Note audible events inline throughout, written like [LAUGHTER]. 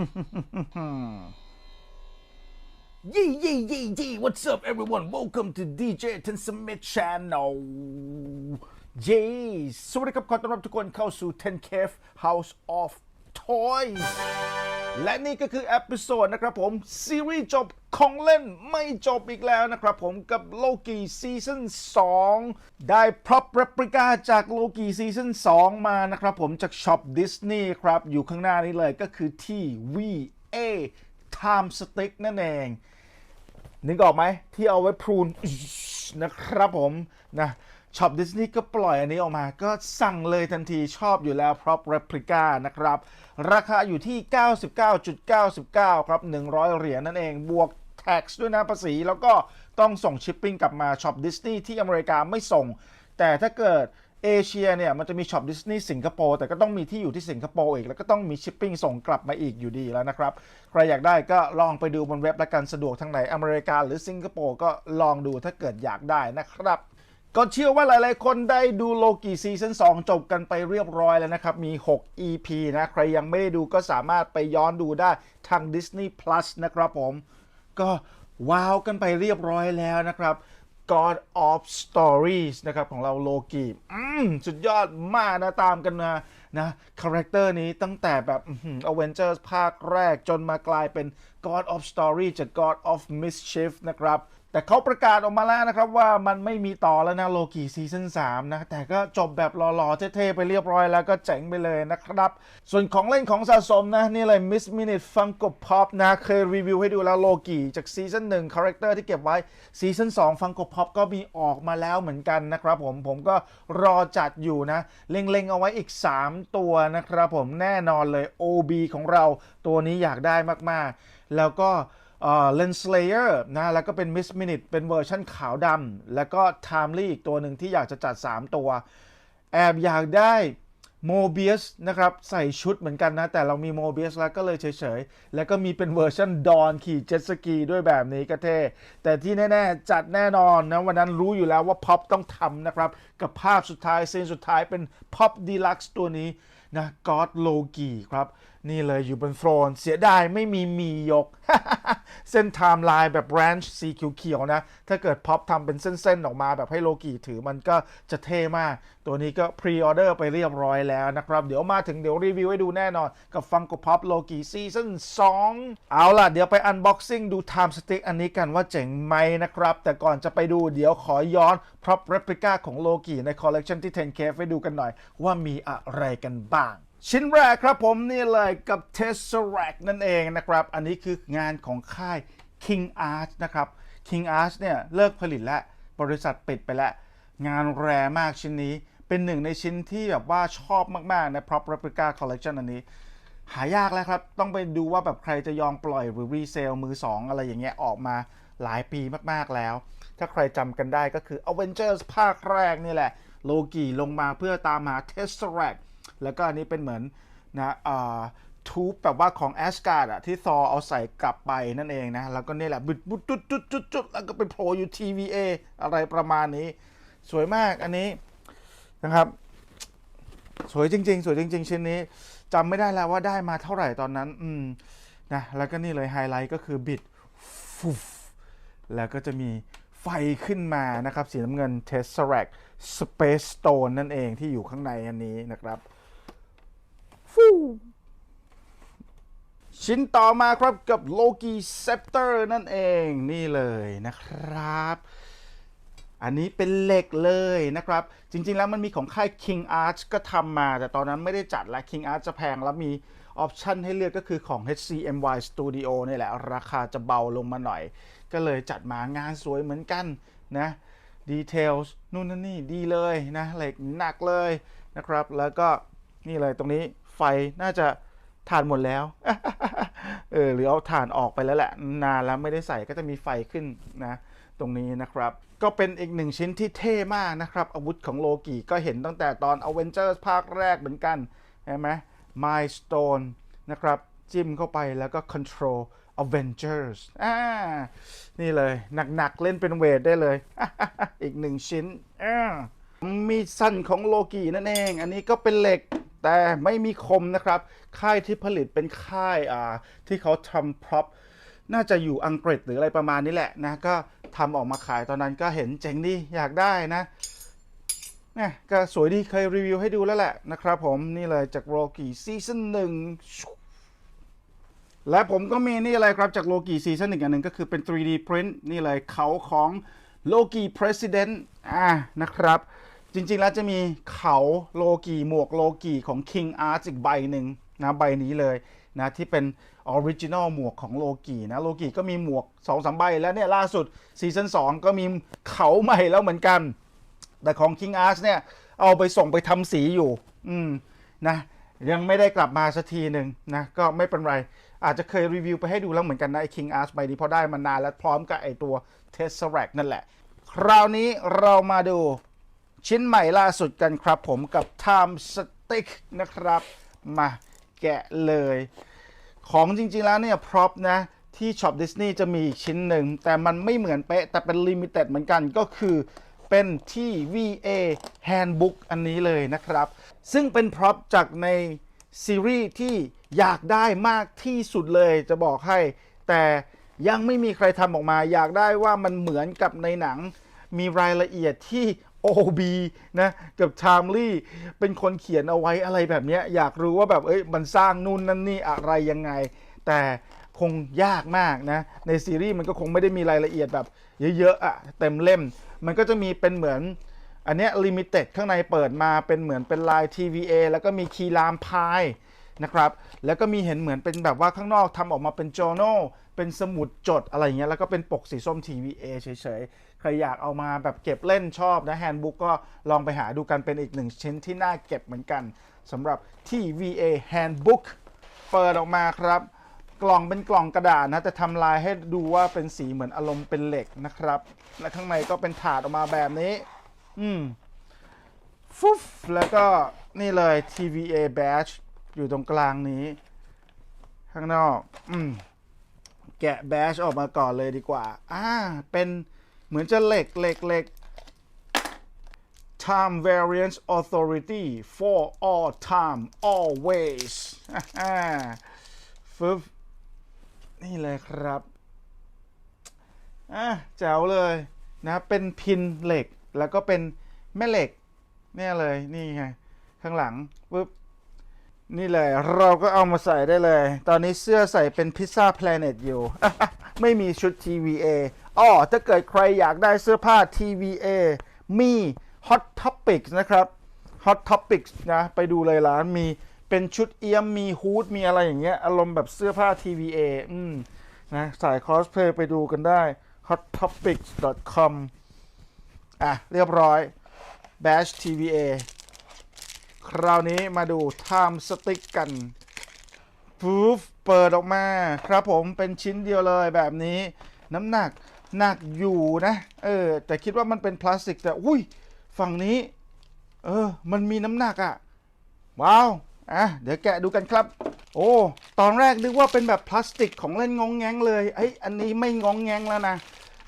[LAUGHS] Yee yee yee yee what's up everyone welcome to DJ Ten Smith Channel เย้สวัสดีครับขอต้อนรับทุกคนเข้าสู่ Ten Cave House of Toys และนี่ก็คือเอพิโซดนะครับผม ซีรีส์จบของเล่นไม่จบอีกแล้วนะครับผมกับโลกีซีซั่น2ได้พร็อพเรปริกาจากโลกีซีซั่น2มานะครับผมจากช็อปดิสนีย์ครับ อยู่ข้างหน้านี้เลยก็คือที่ VA Time Stick นั่นเอง นึกออกไหมที่เอาไว้พรูนนะครับผมนะ ช็อปดิสนีย์ก็ปล่อยอันนี้ออกมา ก็สั่งเลยทันทีชอบอยู่แล้วพร็อพเรปลิก้านะครับ ราคาอยู่ที่ 99.99 ครับ 100 เหรียญนั่นเองบวก tax ด้วยนะภาษี แล้วก็ต้องส่งชิปปิ้งกลับมาช็อปดิสนีย์ที่อเมริกาไม่ส่ง แต่ถ้าเกิดเอเชียเนี่ยมันจะมีช็อปดิสนีย์สิงคโปร์แต่ก็ต้องมีที่อยู่ที่สิงคโปร์อีก แล้วก็ต้องมีชิปปิ้งส่งกลับมาอีกอยู่ดีแล้วนะครับ ใครอยากได้ก็ลองไปดูบนเว็บและกันสะดวกทางไหนอเมริกาหรือสิงคโปร์ก็ลองดูถ้าเกิดอยากได้นะครับ ก็เชื่อว่าหลายๆ คนได้ดูโลกีซีซั่น2จบกันไปเรียบร้อยแล้วนะครับ มี 6 EP นะ ใครยังไม่ได้ดูก็สามารถไปย้อนดูได้ทาง Disney Plus นะครับผม ก็ว้าวกันไปเรียบร้อยแล้วนะครับ God of Stories นะครับ ของเราโลกีอืมสุดยอดมากนะ ตามกันมานะคาแรคเตอร์นี้ตั้งแต่แบบอเวนเจอร์ภาคแรกจนมากลายเป็น God of Story จาก God of Mischief นะครับ แต่เขาประกาศออกมาแล้วนะครับว่ามันไม่มีต่อแล้วนะโลกีซีซั่น3นะ แต่ก็จบแบบหล่อๆเท่ๆไปเรียบร้อยแล้วก็เจ๋งไปเลยนะครับ ส่วนของเล่นของสะสมนะ นี่เลย Miss Minute Funko Pop นะ เคยรีวิวให้ดูแล้วโลกีจากซีซั่น1คาแรคเตอร์ที่เก็บไว้ซีซั่น2 Funko Pop ก็มีออกมาแล้วเหมือนกันนะครับผมผมก็รอจัดอยู่นะ เล็งๆเอาไว้อีก 3 ตัวนะครับผมแน่นอนเลย OB ของเราตัวนี้อยากได้มากๆ แล้วก็ เลนสเลเยอร์นะแล้วก็เป็น Miss Minute เป็นเวอร์ชั่นขาวดำแล้วก็ Timely อีกตัวหนึ่งที่อยากจะจัด 3 ตัว แอบอยากได้โมเบียสนะครับใส่ชุดเหมือนกันนะ แต่เรามีโมเบียสแล้วก็เลยเฉยๆ แล้วก็มีเป็นเวอร์ชันดอนขี่เจ็ตสกีด้วยแบบนี้ก็เท่แต่ที่แน่ๆ จัดแน่นอนนะ วันนั้นรู้อยู่แล้วว่าพ็อปต้องทำนะครับ กับภาพสุดท้ายเซนสุดท้ายเป็นพ็อปดีลักซ์ตัวนี้ นะก็อดโลกีครับ นี่เลยอยู่บนโทรนเสียดายไม่มีมียก เส้นไทม์ไลน์แบบแบรนช์สีเขียวๆนะ ถ้าเกิดพ็อปทำเป็นเส้นๆ ออกมาแบบให้โลกีถือมันก็จะเท่มาก ตัวนี้ก็พรีออเดอร์ไปเรียบร้อยแล้วนะครับ เดี๋ยวมาถึงเดี๋ยวรีวิวให้ดูแน่นอน กับฟังก o พ็อปโลกีซีซั่น2 เอาล่ะ เดี๋ยวไปอันบ็อกซิ่งดูไทม์สติ๊กอันนี้กันว่าเจ๋งไหมนะครับ แต่ก่อนจะไปดูเดี๋ยวขอย้อนพร็อพเรปลิก้าของโลกีในคอลเลกชันที่ 10K ให้ดูกันหน่อยว่ามีอะไรกันบ้างชิ้นแรกครับผมนี่เลยกับ Tesseract นั่นเองนะครับ อันนี้คืองานของค่าย King Art นะครับ King Art เนี่ยเลิกผลิตแล้วบริษัทปิดไปแล้ว งานแรมากชิ้นนี้เป็นหนึ่งในชิ้นที่แบบว่าชอบมากๆใน Prop Replica Collection อันนี้ หายากแล้วครับ ต้องไปดูว่าแบบใครจะยอมปล่อยหรือรีเซลมือ 2 อะไรอย่างเงี้ยออกมาหลายปีมาก ๆ แล้ว ถ้าใครจำกันได้ก็คือ Avengers ภาคแรกนี่แหละ โลกีลงมาเพื่อตามหา Tesseract แล้วก็อันนี้เป็นเหมือนนะทูบแบบว่าของแอสการ์ดอะที่ซอเอาใส่กลับไปนั่นเองนะ แล้วก็นี่แหละบุดบุดจุดจุดจุดจุดแล้วก็ไปโผล่อยู่ TVA อะไรประมาณนี้ สวยมากอันนี้นะครับ สวยจริง ๆ สวยจริง ๆ ชิ้นนี้จำไม่ได้แล้วว่าได้มาเท่าไหร่ตอนนั้น อืมนะแล้วก็นี่เลยไฮไลท์ก็คือบิดฟุฟแล้วก็จะมีไฟขึ้นมานะครับ สีน้ำเงิน Tesseract Space Stone นั่นเองที่อยู่ข้างในอันนี้นะครับ ฟูชิ้นต่อมาครับกับ Loki Scepter นั่นเองนี่เลยนะครับ อันนี้เป็นเหล็กเลยนะครับ จริงๆแล้วมันมีของค่าย King Arts ก็ทำมา แต่ตอนนั้นไม่ได้จัดและ King Arts จะแพงแล้วมีออปชันให้เลือกก็คือของ HCMY Studio นี่แหละ ราคาจะเบาลงมาหน่อย ก็เลยจัดมางานสวยเหมือนกันนะดีเทลนู่นนั่นนี่ดีเลยนะเหล็กหนักเลยนะครับ แล้วก็นี่เลยตรงนี้ ไฟน่าจะถ่านหมดแล้ว เออหรือเอาถ่านออกไปแล้วแหละ นานแล้วไม่ได้ใส่ก็จะมีไฟขึ้นนะ ตรงนี้นะครับ ก็เป็นอีกหนึ่งชิ้นที่เท่มากนะครับ อาวุธของโลกีก็เห็นตั้งแต่ตอน Avengers ภาคแรกเหมือนกันเห็นไหม Milestone นะครับ จิ้มเข้าไปแล้วก็ Control Avengers อ่า นี่เลย หนักๆ เล่นเป็นเวทได้เลย อีกหนึ่งชิ้นอ่ามีสั้นของโลกีนั่นเอง อันนี้ก็เป็นเหล็ก แต่ไม่มีคมนะครับ ค่ายที่ผลิตเป็นค่ายอ่าที่เขาทำพร็อพน่าจะอยู่อังกฤษหรืออะไรประมาณนี้แหละนะ ก็ทำออกมาขายตอนนั้นก็เห็นเจ๋งดีอยากได้นะเนี่ยก็สวยดีเคยรีวิวให้ดูแล้วแหละนะครับผมนี่เลยจากโรกีซีซั่นหนึ่งและผมก็มีนี่อะไรครับจากโลกีซีซั่นหนึ่งอันหนึ่งก็คือเป็น 3D print นี่เลยเขาของโลกี President อ่านะครับ จริงๆแล้วจะมีเขาโลกีหมวกโลกีของ King Arts อีกใบหนึ่งนะใบนี้เลยนะที่เป็นออริจินอลหมวกของโลกีนะโลกีก็มีหมวก2อสใบแล้วเนี่ยล่าสุดซีซั่น2ก็มีเขาใหม่แล้วเหมือนกัน แต่ของ King Art เนี่ยเอาไปส่งไปทำสีอยู่ อืมนะยังไม่ได้กลับมาสักทีหนึ่งนะก็ไม่เป็นไร อาจจะเคยรีวิวไปให้ดูแล้วเหมือนกันนะไอ้ King Arts ใบนี้เพราะได้มานานแล้วพร้อมกับไอ้ตัว Tesseract นั่นแหละ คราวนี้เรามาดู ชิ้นใหม่ล่าสุดกันครับผมกับ Time Stick นะครับ มาแกะเลย ของจริงๆแล้วเนี่ย พร็อพนะ ที่ช็อปดิสนีย์จะมีอีกชิ้นหนึ่ง แต่มันไม่เหมือนเป๊ะ แต่เป็นลิมิเต็ดเหมือนกันก็คือเป็นที่ VA Handbook อันนี้เลยนะครับ ซึ่งเป็นพร็อพจากในซีรีส์ที่อยากได้มากที่สุดเลยจะบอกให้ แต่ยังไม่มีใครทำออกมา อยากได้ว่ามันเหมือนกับในหนังมีรายละเอียดที่ OB นะกับ Timely เป็นคนเขียนเอาไว้อะไรแบบนี้อยากรู้ว่าแบบเอ้ยมันสร้างนู่นนั่นนี่อะไรยังไง แต่คงยากมากนะ ในซีรีส์มันก็คงไม่ได้มีรายละเอียดแบบเยอะๆอะเต็มเล่ม มันก็จะมีเป็นเหมือนอันเนี้ยลิมิเต็ดข้างในเปิดมาเป็นเหมือนเป็นลาย TVA แล้วก็มีคีย์ลามพาย นะครับแล้วก็มีเห็นเหมือนเป็นแบบว่าข้างนอกทำออกมาเป็น journal เป็นสมุดจดอะไรเงี้ยแล้วก็เป็นปกสีส้ม TVA เฉยๆ ใครอยากเอามาแบบเก็บเล่นชอบนะแฮนด์บุ๊กก็ลองไปหาดูกันเป็นอีกหนึ่งชิ้นที่น่าเก็บเหมือนกันสำหรับ TVA Handbook เปิดออกมาครับกล่องเป็นกล่องกระดาษนะแต่ทำลายให้ดูว่าเป็นสีเหมือนอารมณ์เป็นเหล็กนะครับ และข้างในก็เป็นถาดออกมาแบบนี้ อืมฟุ๊ฟแล้วก็นี่เลย TVA badge อยู่ตรงกลางนี้ ข้างนอก อืมแกะแบชออกมาก่อนเลยดีกว่า อ่า เป็นเหมือนจะเหล็กเหล็กเหล็ก time variance authority for all time always ฟึบนี่เลยครับอะแจ๋วเลยนะเป็นพินเหล็กแล้วก็เป็นแม่เหล็กเนี่ยเลยนี่ไงข้างหลังปุ๊บ นี่เลยเราก็เอามาใส่ได้เลย ตอนนี้เสื้อใส่เป็นพิซซ่าแพลเน็ตอยู่ ไม่มีชุด TVA อ๋อถ้าเกิดใครอยากได้เสื้อผ้า TVA มี Hot Topics นะครับ Hot Topics นะ ไปดูเลยร้านมีเป็นชุดเอี้ยมมีฮูดมีอะไรอย่างเงี้ย อารมณ์แบบเสื้อผ้า TVA อืมนะสายคอสเพลย์ไปดูกันได้ hottopics.com อะ เรียบร้อย Bash TVA คราวนี้มาดู Time Stick กันปุ๊บเปิดออกมาครับผมเป็นชิ้นเดียวเลยแบบนี้ น้ำหนักหนักอยู่นะ เออ แต่คิดว่ามันเป็นพลาสติก แต่อุ้ยฝั่งนี้ เออ มันมีน้ำหนักอะ่ะ ว้าวอะเดี๋ยวแกะดูกันครับ โอ้ ตอนแรกนึกว่าเป็นแบบพลาสติกของเล่นงองแงงเลยเอ้อันนี้ไม่งองแงงแล้วนะ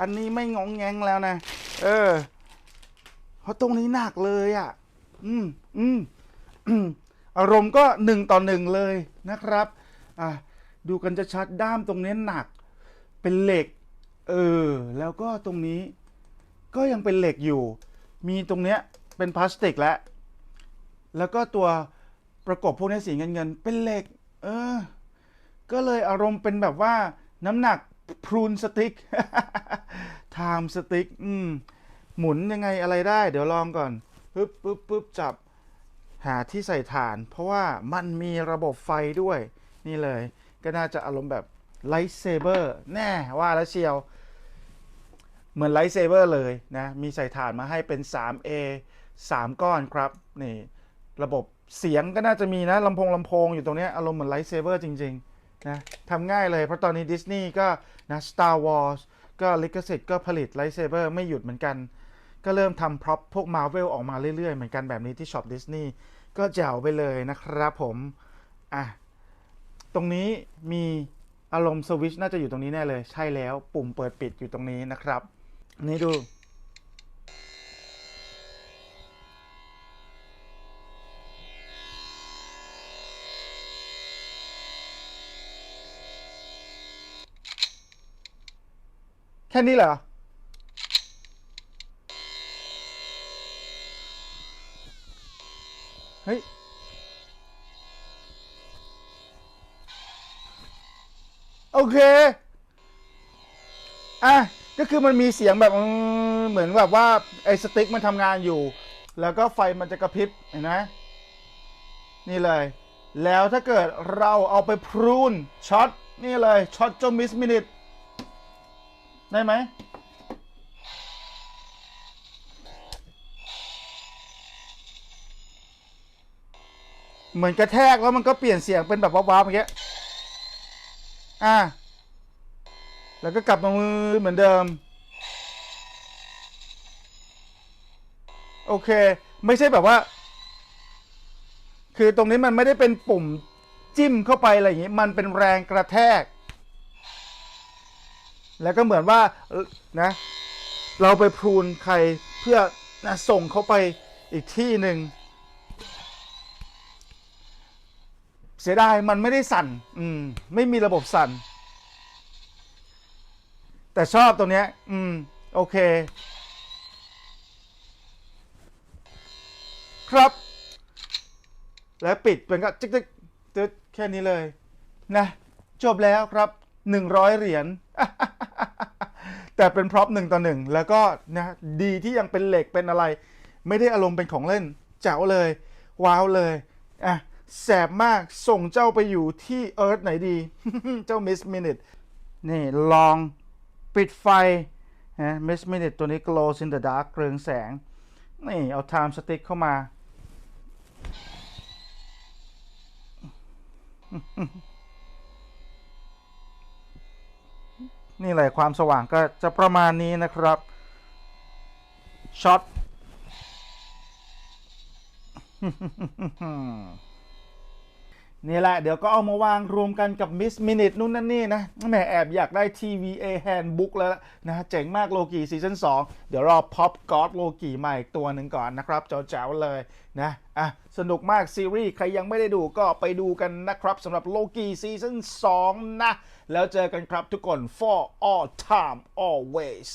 อันนี้ไม่งองแงงแล้วนะ เออ เพราะตรงนี้หนักเลยอะ่ะ อืม อืม อารมณ์ก็หนึ่งต่อหนึ่งเลยนะครับอะดูกันจะชัดด้ามตรงนี้หนัก เป็นเหล็ก เออ แล้วก็ตรงนี้ก็ยังเป็นเหล็กอยู่ มีตรงเนี้ยเป็นพลาสติกแล้วแล้วก็ตัวประกบพวกนี้สีเงินเงินเป็นเหล็ก เออ ก็เลยอารมณ์เป็นแบบว่าน้ำหนักพรูนสติ๊กไทม์สติ๊กอืมหมุนยังไงอะไรได้ เดี๋ยวลองก่อนปึ๊บปึ๊บปึ๊บจับ หาที่ใส่ฐาน เพราะว่ามันมีระบบไฟด้วย นี่เลย ก็น่าจะอารมณ์แบบไลท์เซเบอร์แน่ว่าแล้วเชียว เหมือนไลท์เซเบอร์เลยนะ มีใส่ฐานมาให้เป็น 3A 3 ก้อนครับนี่ระบบเสียงก็น่าจะมีนะลำโพงลำโพงอยู่ตรงนี้อารมณ์เหมือนไลท์เซเบอร์จริงๆนะทำง่ายเลยเพราะตอนนี้ดิสนีย์ก็นะ Star Wars ก็ลิขสิทธิ์ก็ผลิตไลท์เซเบอร์ไม่หยุดเหมือนกัน ก็เริ่มทำพร็อพพวกมาเวลออกมาเรื่อยๆ เหมือนกันแบบนี้ที่ช็อปดิสนีย์ก็เจ๋วไปเลยนะครับผม อะ ตรงนี้มีอารมณ์สวิชน่าจะอยู่ตรงนี้แน่เลย ใช่แล้วปุ่มเปิดปิดอยู่ตรงนี้นะครับ นี่ดูแค่นี้เหรอ โอเค อะ ก็คือมันมีเสียงแบบเหมือนแบบว่าไอ้สติ๊กมันทำงานอยู่ แล้วก็ไฟมันจะกระพริบเห็นไหมนี่เลย แล้วถ้าเกิดเราเอาไปพรูนช็อตนี่เลยช็อตเจ้ามิสมินิทได้ไหมเหมือนกระแทกแล้วมันก็เปลี่ยนเสียงเป็นแบบว้าวๆอย่างเงี้ย อะแล้วก็กลับมามือเหมือนเดิม โอเค ไม่ใช่แบบว่า คือตรงนี้มันไม่ได้เป็นปุ่มจิ้มเข้าไปอะไรอย่างงี้ มันเป็นแรงกระแทก แล้วก็เหมือนว่านะ เราไปพรูนใครเพื่อนะส่งเขาไปอีกที่หนึ่ง เสียดายมันไม่ได้สั่น อืม ไม่มีระบบสั่น แต่ชอบตรงเนี้ย อืม โอเค ครับ และปิดเป็นก็จิ๊กจิ๊กตึ๊ดแค่นี้เลย นะ จบแล้วครับ100เหรียญแต่เป็นพร็อพหนึ่งต่อหนึ่งแล้วก็นะดีที่ยังเป็นเหล็กเป็นอะไร ไม่ได้อารมณ์เป็นของเล่น เจ๋วเลย ว้าวเลยอะ แสบมากส่งเจ้าไปอยู่ที่เอิร์ธไหนดี เจ้ามิสมินิทนี่ลองปิดไฟนะมิสมินิทตัวนี้ glows in the dark เรืองแสง นี่เอา time stick เข้ามา นี่แหละความสว่างก็จะประมาณนี้นะครับช็อต นี่แหละ เดี๋ยวก็เอามาวางรวมกันกับมิสมินิทนู่นนั่นนี่นะแหมแอบอยากได้ TVA Handbook แล้วนะเจ๋งมากโลกีซีซั่น2 เดี๋ยวรอ Pop God โลกีมาอีกตัวหนึ่งก่อนนะครับเจ๋วๆเลยนะอะสนุกมากซีรีส์ ใครยังไม่ได้ดูก็ไปดูกันนะครับสำหรับโลกีซีซั่น2นะ แล้วเจอกันครับทุกคน for all time always